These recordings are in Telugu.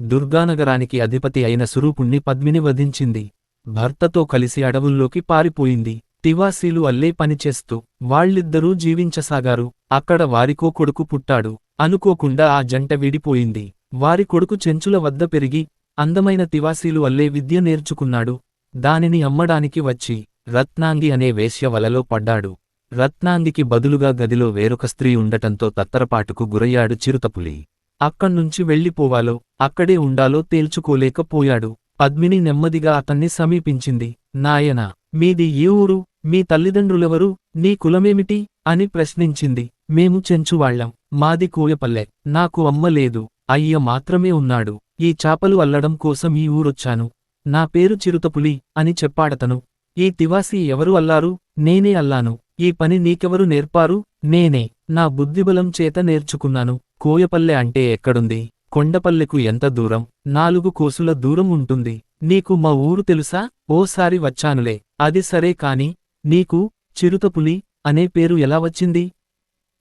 దుర్గానగరానికి అధిపతి అయిన సురూపుణ్ణి పద్మిని వధించింది. భర్తతో కలిసి అడవుల్లోకి పారిపోయింది. తివాసీలు అల్లే పనిచేస్తూ వాళ్ళిద్దరూ జీవించసాగారు. అక్కడ వారికో కొడుకు పుట్టాడు. అనుకోకుండా ఆ జంట విడిపోయింది. వారి కొడుకు చెంచుల వద్ద పెరిగి అందమైన తివాసీలు అల్లే విద్య నేర్చుకున్నాడు. దానిని అమ్మడానికి వచ్చి రత్నాంగి అనే వేశ్య వలలో పడ్డాడు. రత్నాంగికి బదులుగా గదిలో వేరొక స్త్రీ ఉండటంతో తత్తరపాటుకు గురయ్యాడు చిరుతపులి. అక్కడ్నుంచి వెళ్ళిపోవాలో అక్కడే ఉండాలో తేల్చుకోలేకపోయాడు. పద్మిని నెమ్మదిగా అతన్ని సమీపించింది. నాయనా మీది ఏ ఊరు? మీ తల్లిదండ్రులెవరు? నీ కులమేమిటి? అని ప్రశ్నించింది. మేము చెంచువాళ్ళం మాది కోయపల్లె. నాకు అమ్మ లేదు. అయ్య మాత్రమే ఉన్నాడు. ఈ చాపలు అల్లడం కోసం ఈ ఊరొచ్చాను. నా పేరు చిరుతపులి అని చెప్పాడతను. ఈ తివాసి ఎవరు అల్లారు? నేనే అల్లాను. ఈ పని నీకెవరు నేర్పారు? నేనే. నా బుద్ధిబలం చేత నేర్చుకున్నాను. కోయపల్లె అంటే ఎక్కడుంది? కొండపల్లెకు ఎంత దూరం? నాలుగు కోసుల దూరం ఉంటుంది. నీకు మా ఊరు తెలుసా? ఓసారి వచ్చానులే. అది సరే కాని నీకు చిరుతపులి అనే పేరు ఎలా వచ్చింది?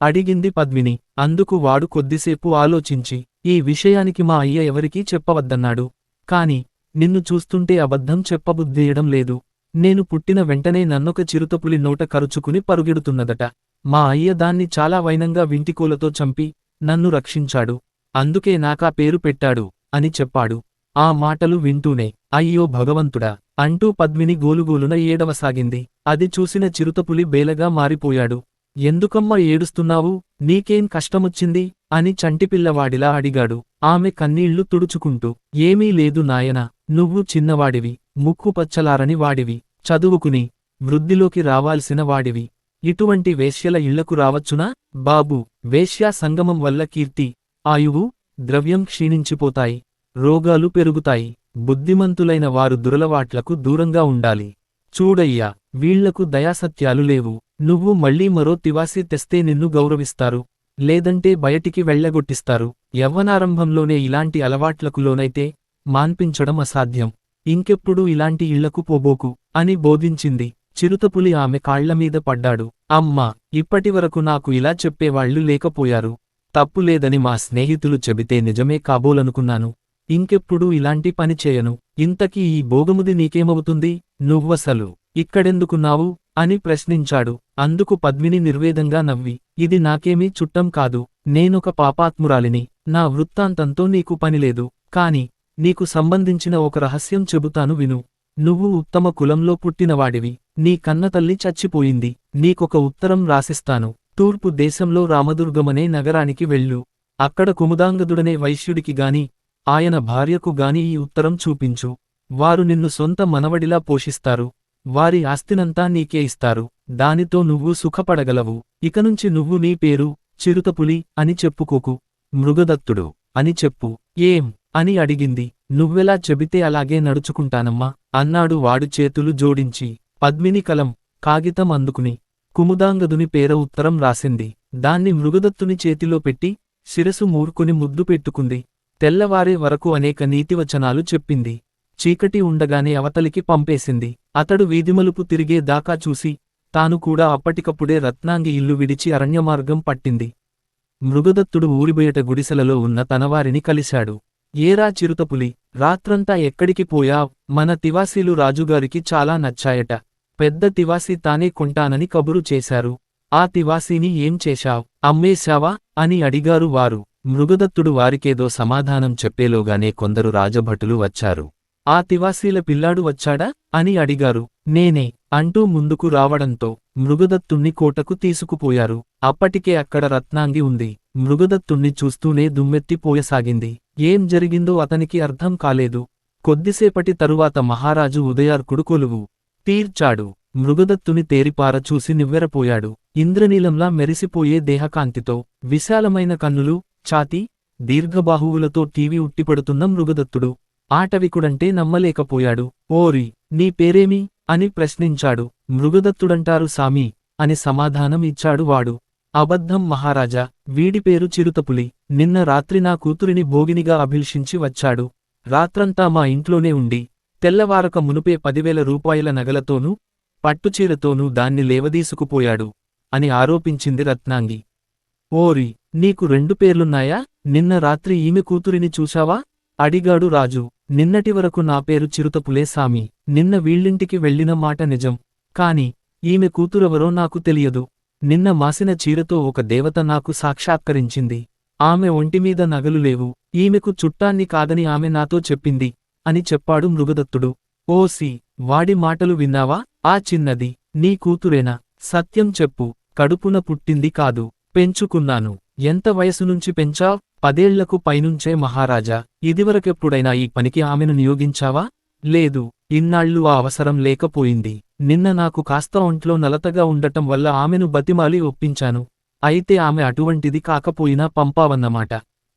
అడిగింది పద్మిని. అందుకు వాడు కొద్దిసేపు ఆలోచించి ఈ విషయానికి మా అయ్య ఎవరికీ చెప్పవద్దన్నాడు. కాని నిన్ను చూస్తుంటే అబద్ధం చెప్పబుద్ధియడం లేదు. నేను పుట్టిన వెంటనే నన్నొక చిరుతపులి నోట కరుచుకుని పరుగెడుతున్నదట. మా అయ్య దాన్ని చాలా వైనంగా వింటికోలతో చంపి నన్ను రక్షించాడు. అందుకే నాకా పేరు పెట్టాడు అని చెప్పాడు. ఆ మాటలు వింటూనే అయ్యో భగవంతుడా! అంటూ పద్మిని గోలుగోలున ఏడవసాగింది. అది చూసిన చిరుతపులి బేలగా మారిపోయాడు. ఎందుకమ్మా ఏడుస్తున్నావు? నీకేం కష్టమొచ్చింది? అని చంటిపిల్లవాడిలా అడిగాడు. ఆమె కన్నీళ్ళు తుడుచుకుంటూ ఏమీ లేదు నాయనా నువ్వు చిన్నవాడివి ముక్కు పచ్చలారని వాడివి చదువుకుని వృద్ధిలోకి రావాల్సిన వాడివి ఇటువంటి వేశ్యల ఇళ్ళకు రావచ్చునా? బాబు వేశ్యా సంగమం వల్ల కీర్తి ఆయువు ద్రవ్యం క్షీణించిపోతాయి రోగాలు పెరుగుతాయి బుద్ధిమంతులైన వారు దురలవాట్లకు దూరంగా ఉండాలి. చూడయ్యా వీళ్ళకు దయాసత్యాలు లేవు. నువ్వు మళ్ళీ మరో తివాసి తెస్తే నిన్ను గౌరవిస్తారు. లేదంటే బయటికి వెళ్ళగొట్టిస్తారు యవ్వనారంభంలోనే ఇలాంటి అలవాట్లకు లోనైతే మాన్పించడం అసాధ్యం. ఇంకెప్పుడు ఇలాంటి ఇళ్ళకు పోబోకు అని బోధించింది. చిరుతపులి ఆమె కాళ్ళమీద పడ్డాడు. అమ్మా ఇప్పటివరకు నాకు ఇలా చెప్పేవాళ్ళు లేకపోయారు. తప్పులేదని మా స్నేహితులు చెబితే నిజమే కాబోలనుకున్నాను. ఇంకెప్పుడూ ఇలాంటి పని చేయను. ఇంతకీ ఈ భోగముది నీకేమవుతుంది? నువ్వసలు ఇక్కడెందుకున్నావు? అని ప్రశ్నించాడు. అందుకు పద్మిని నిర్వేదంగా నవ్వి ఇది నాకేమీ చుట్టం కాదు. నేనొక పాపాత్మురాలిని. నా వృత్తాంతంతో నీకు పనిలేదు. కాని నీకు సంబంధించిన ఒక రహస్యం చెబుతాను విను. నువ్వు ఉత్తమ కులంలో పుట్టినవాడివి. నీ కన్నతల్లి చచ్చిపోయింది. నీకొక ఉత్తరం రాసిస్తాను. తూర్పు దేశంలో రామదుర్గమనే నగరానికి వెళ్ళు. అక్కడ కుముదాంగదుడనే వైశ్యుడికి గాని ఆయన భార్యకు గాని ఈ ఉత్తరం చూపించు. వారు నిన్ను సొంత మనవడిలా పోషిస్తారు. వారి ఆస్తినంతా నీకే ఇస్తారు. దానితో నువ్వు సుఖపడగలవు. ఇకనుంచి నువ్వు నీ పేరు చిరుతపులి అని చెప్పుకోకు. మృగదత్తుడు అని చెప్పు. ఏం? అని అడిగింది. నువ్వెలా చెబితే అలాగే నడుచుకుంటానమ్మా. అన్నాడు వాడు చేతులు జోడించి. పద్మిని కలం కాగితం అందుకుని. కుముదాంగదుని పేర ఉత్తరం రాసింది. దాన్ని మృగదత్తుని చేతిలో పెట్టి శిరసు మూర్కుని ముద్దు పెట్టుకుంది. తెల్లవారే వరకు అనేక నీతివచనాలు చెప్పింది. చీకటి ఉండగానే అవతలికి పంపేసింది. అతడు వీధిమలుపు తిరిగే దాకా చూసి తాను కూడా అప్పటికప్పుడే రత్నాంగి ఇల్లు విడిచి అరణ్యమార్గం పట్టింది. మృగదత్తుడు ఊరిబయట గుడిసెలలో ఉన్న తనవారిని కలిశాడు. ఏరా చిరుతపులి రాత్రంతా ఎక్కడికి పోయావ్? మన తివాసీలు రాజుగారికి చాలా నచ్చాయట. పెద్ద తివాసీ తానే కొంటానని కబురు చేశారు. ఆ తివాసీని ఏం చేశావ్? అమ్మేశావా? అని అడిగారు వారు. మృగదత్తుడు వారికేదో సమాధానం చెప్పేలోగానే కొందరు రాజభటులు వచ్చారు. ఆ తివాసీల పిల్లాడు వచ్చాడా? అని అడిగారు. నేనే. అంటూ ముందుకు రావడంతో మృగదత్తుణ్ణి కోటకు తీసుకుపోయారు. అప్పటికే అక్కడ రత్నాంగి ఉంది. మృగదత్తుణ్ణి చూస్తూనే దుమ్మెత్తిపోయసాగింది. ఏం జరిగిందో అతనికి అర్థం కాలేదు. కొద్దిసేపటి తరువాత మహారాజు ఉదయార్కుడు కొలువు. తీర్చాడు. మృగదత్తుని తేరిపార చూసి నివ్వెరపోయాడు. ఇంద్రనీలంలా మెరిసిపోయే దేహకాంతితో విశాలమైన కన్నులు ఛాతీ దీర్ఘబాహువులతో టీవీ ఉట్టిపడుతున్న మృగదత్తుడు ఆటవికుడంటే నమ్మలేకపోయాడు. ఓరి నీ పేరేమి? అని ప్రశ్నించాడు. మృగదత్తుడంటారు సామి అని సమాధానం ఇచ్చాడు వాడు. అబద్ధం మహారాజా వీడి పేరు చిరుతపులి. నిన్న రాత్రి నా కూతురిని భోగినిగా అభిల్షించి వచ్చాడు. రాత్రంతా మా ఇంట్లోనే ఉండి తెల్లవారక మునుపే పదివేల రూపాయల నగలతోనూ పట్టుచీరతోనూ దాన్ని లేవదీసుకుపోయాడు అని ఆరోపించింది రత్నాంగి. ఓరి నీకు రెండు పేర్లున్నాయా? నిన్న రాత్రి ఈమె కూతురిని చూశావా? అడిగాడు రాజు. నిన్నటి వరకు నా పేరు చిరుతపులే సామి. నిన్న వీళ్ళింటికి వెళ్ళిన మాట నిజం. కాని ఈమె కూతురెవరో నాకు తెలియదు. నిన్న మాసిన చీరతో ఒక దేవత నాకు సాక్షాత్కరించింది. ఆమె ఒంటిమీద నగలు లేవు. ఈమెకు చుట్టాన్ని కాదని ఆమె నాతో చెప్పింది అని చెప్పాడు మృగదత్తుడు. ఓసి వాడి మాటలు విన్నావా? ఆ చిన్నది నీ కూతురేనా? సత్యం చెప్పు కడుపున పుట్టింది కాదు. పెంచుకున్నాను. ఎంత వయసు నుంచి పెంచావ్? పదేళ్ళకు పైనుంచే మహారాజా ఇదివరకెప్పుడైనా ఈ పనికి ఆమెను నియోగించావా? లేదు. ఇన్నాళ్ళు ఆ అవసరం లేకపోయింది. నిన్న నాకు కాస్త ఒంట్లో నలతగా ఉండటం వల్ల ఆమెను బతిమాలి ఒప్పించాను. అయితే ఆమె అటువంటిది కాకపోయినా పంపావన్నమాట.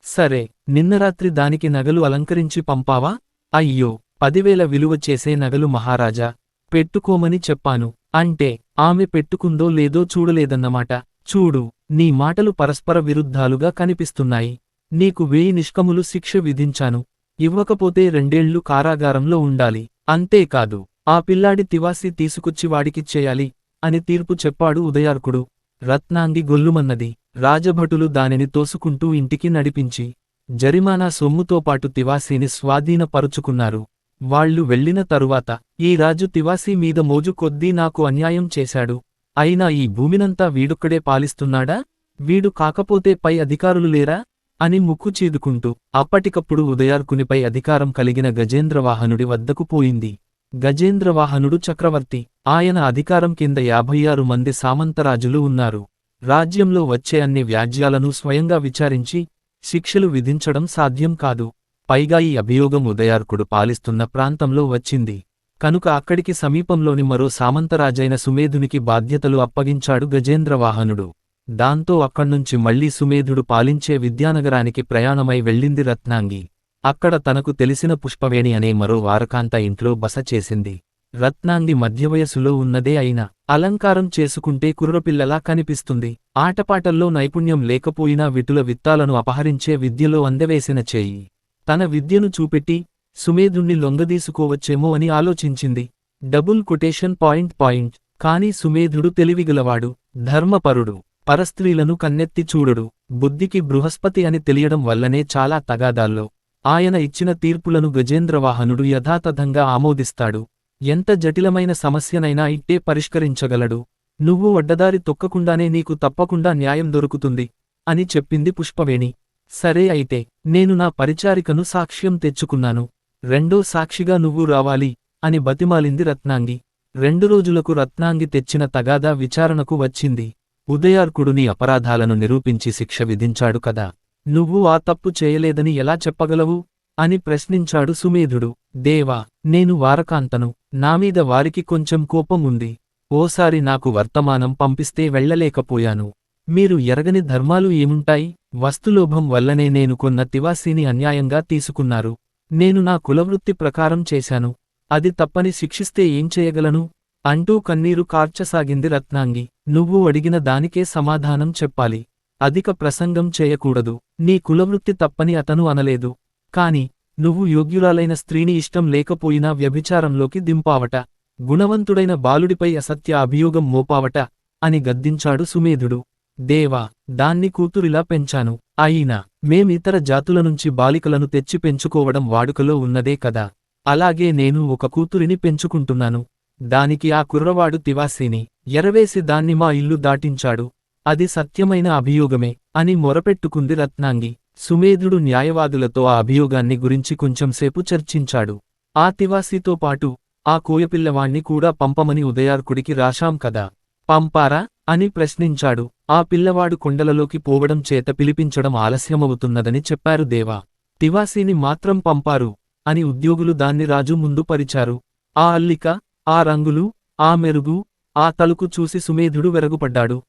సరే నిన్న రాత్రి దానికి నగలు అలంకరించి పంపావా? అయ్యో పదివేల విలువ చేసే నగలు మహారాజా. పెట్టుకోమని చెప్పాను. అంటే ఆమె పెట్టుకుందో లేదో చూడలేదన్నమాట. చూడు నీ మాటలు పరస్పర విరుద్ధాలుగా కనిపిస్తున్నాయి. నీకు వేయి నిష్కములు శిక్ష విధించాను. ఇవ్వకపోతే రెండేళ్ళు కారాగారంలో ఉండాలి. అంతేకాదు ఆ పిల్లాడి తివాసి తీసుకొచ్చి వాడికిచ్చేయాలి అని తీర్పు చెప్పాడు ఉదయార్కుడు. రత్నాంగి గొల్లుమన్నది. రాజభటులు దానిని తోసుకుంటూ ఇంటికి నడిపించి జరిమానా సొమ్ముతో పాటు తివాసీని స్వాధీనపరుచుకున్నారు. వాళ్ళు వెళ్ళిన తరువాత ఈ రాజు తివాసీ మీద మోజు కొద్దీ నాకు అన్యాయం చేశాడు. అయినా ఈ భూమినంతా వీడొక్కడే పాలిస్తున్నాడా? వీడు కాకపోతే పై అధికారులు లేరా? అని ముక్కు చీదుకుంటూ అప్పటికప్పుడు ఉదయార్కునిపై అధికారం కలిగిన గజేంద్రవాహనుడి వద్దకు పోయింది. గజేంద్రవాహనుడు చక్రవర్తి. ఆయన అధికారం కింద యాభై ఆరు మంది సామంతరాజులు ఉన్నారు. రాజ్యంలో వచ్చే అన్ని వ్యాజ్యాలను స్వయంగా విచారించి శిక్షలు విధించడం సాధ్యం కాదు. పైగా ఈ అభియోగం ఉదయార్కుడు పాలిస్తున్న ప్రాంతంలో వచ్చింది. కనుక అక్కడికి సమీపంలోని మరో సామంతరాజైన సుమేధునికి బాధ్యతలు అప్పగించాడు గజేంద్రవాహనుడు. దాంతో అక్కడ్నుంచి మళ్ళీ సుమేధుడు పాలించే విద్యానగరానికి ప్రయాణమై వెళ్ళింది రత్నాంగి. అక్కడ తనకు తెలిసిన పుష్పవేణి అనే మరో వారకాంత ఇంట్లో బస చేసింది. రత్నాంది మధ్యవయసులో ఉన్నదే అయినా అలంకారం చేసుకుంటే కుర్రపిల్లలా కనిపిస్తుంది. ఆటపాటల్లో నైపుణ్యం లేకపోయినా విటుల విత్తాలను అపహరించే విద్యలో అందవేసిన చేయి. తన విద్యను చూపెట్టి సుమేధుణ్ణి లొంగదీసుకోవచ్చేమో అని ఆలోచించింది. Double quotation point point. కాని సుమేధుడు తెలివిగలవాడు ధర్మపరుడు పరస్త్రీలను కన్నెత్తి చూడడు. బుద్ధికి బృహస్పతి అని తెలియడం వల్లనే చాలా తగాదాల్లో. ఆయన ఇచ్చిన తీర్పులను గజేంద్రవాహనుడు యథాతథంగా ఆమోదిస్తాడు. ఎంత జటిలమైన సమస్యనైనా ఇట్టే పరిష్కరించగలడు. నువ్వు వడ్డదారి తొక్కకుండానే నీకు తప్పకుండా న్యాయం దొరుకుతుంది అని చెప్పింది పుష్పవేణి. సరే అయితే నేను నా పరిచారికను సాక్ష్యం తెచ్చుకున్నాను. రెండో సాక్షిగా నువ్వు రావాలి అని బతిమాలింది రత్నాంగి. రెండు రోజులకు రత్నాంగి తెచ్చిన తగాదా విచారణకు వచ్చింది. ఉదయార్కుడుని అపరాధాలను నిరూపించి శిక్ష విధించాడు కదా. నువ్వు ఆ తప్పు చేయలేదని ఎలా చెప్పగలవు? అని ప్రశ్నించాడు సుమేధుడు. దేవా నేను వారకాంతను. నామీద వారికి కొంచెం కోపం ఉంది ఓసారి నాకు వర్తమానం పంపిస్తే వెళ్ళలేకపోయాను. మీరు ఎరగని ధర్మాలు ఏముంటాయి? వస్తులోభం వల్లనే నేను కొన్న తివాసీని అన్యాయంగా తీసుకున్నారు. నేను నా కులవృత్తి ప్రకారం చేశాను. అది తప్పని శిక్షిస్తే ఏం చేయగలను? అంటూ కన్నీరు కార్చసాగింది రత్నాంగి. నువ్వు అడిగిన దానికే సమాధానం చెప్పాలి. అధిక ప్రసంగం చేయకూడదు. నీ కులవృత్తి తప్పని అతను అనలేదు. కాని నువ్వు యోగ్యురాలైన స్త్రీని ఇష్టం లేకపోయినా వ్యభిచారంలోకి దింపావట. గుణవంతుడైన బాలుడిపై అసత్య అభియోగం మోపావట అని గద్దించాడు సుమేధుడు. దేవా దాన్ని కూతురిలా పెంచాను. అయినా మేమితర జాతుల నుంచి బాలికలను తెచ్చి పెంచుకోవడం వాడుకలో ఉన్నదే కదా. అలాగే నేను ఒక కూతురిని పెంచుకుంటున్నాను. దానికి ఆ కుర్రవాడు తివాసిని. ఎరవేసి దాన్ని మా ఇల్లు దాటించాడు. అది సత్యమైన అభియోగమే అని మొరపెట్టుకుంది రత్నాంగి. సుమేధుడు న్యాయవాదులతో ఆ అభియోగాన్ని గురించి కొంచెంసేపు చర్చించాడు. ఆ తివాసీతో పాటు ఆ కోయపిల్లవాణ్ణి కూడా పంపమని ఉదయార్కుడికి రాశాం కదా. పంపారా? అని ప్రశ్నించాడు. ఆ పిల్లవాడు కొండలలోకి పోవడం చేత పిలిపించడం ఆలస్యమవుతున్నదని చెప్పారు దేవా. తివాసీని మాత్రం పంపారు అని ఉద్యోగులు దాన్ని రాజు ముందు పరిచారు. ఆ అల్లిక ఆ రంగులు ఆ మెరుగు ఆ తలుకు చూసి సుమేధుడు వెరగుపడ్డాడు.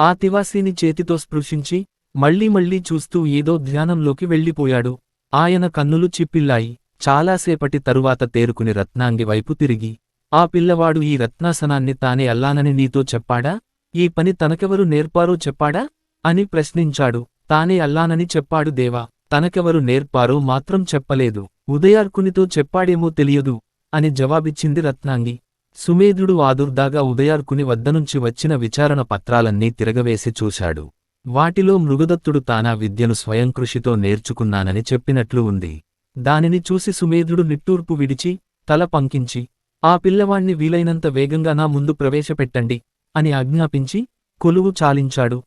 ఆ తివాసీని చేతితో స్పృశించి మళ్ళీ మళ్ళీ చూస్తూ ఏదో ధ్యానంలోకి వెళ్ళిపోయాడు. ఆయన కన్నులు చిప్పిల్లాయి. చాలాసేపటి తరువాత తేరుకుని రత్నాంగి వైపు తిరిగి ఆ పిల్లవాడు ఈ రత్నాసనాన్ని తానే అల్లానని నీతో చెప్పాడా? ఈ పని తనకెవరు నేర్పారో చెప్పాడా అని ప్రశ్నించాడు. తానే అల్లానని చెప్పాడు దేవా. తనకెవరు నేర్పారో మాత్రం చెప్పలేదు. ఉదయార్కునితో చెప్పాడేమో తెలియదు అని జవాబిచ్చింది రత్నాంగి. సుమేధుడు ఆదుర్దాగా ఉదయార్కుని వద్దనుంచి వచ్చిన విచారణ పత్రాలన్నీ తిరగవేసి చూశాడు. వాటిలో మృగదత్తుడు తానా విద్యను స్వయంకృషితో నేర్చుకున్నానని చెప్పినట్లు ఉంది. దానిని చూసి సుమేధుడు నిట్టూర్పు విడిచి తల పంకించి ఆ పిల్లవాణ్ణి వీలైనంత వేగంగా నా ముందు ప్రవేశపెట్టండి అని ఆజ్ఞాపించి కొలువు చాలించాడు.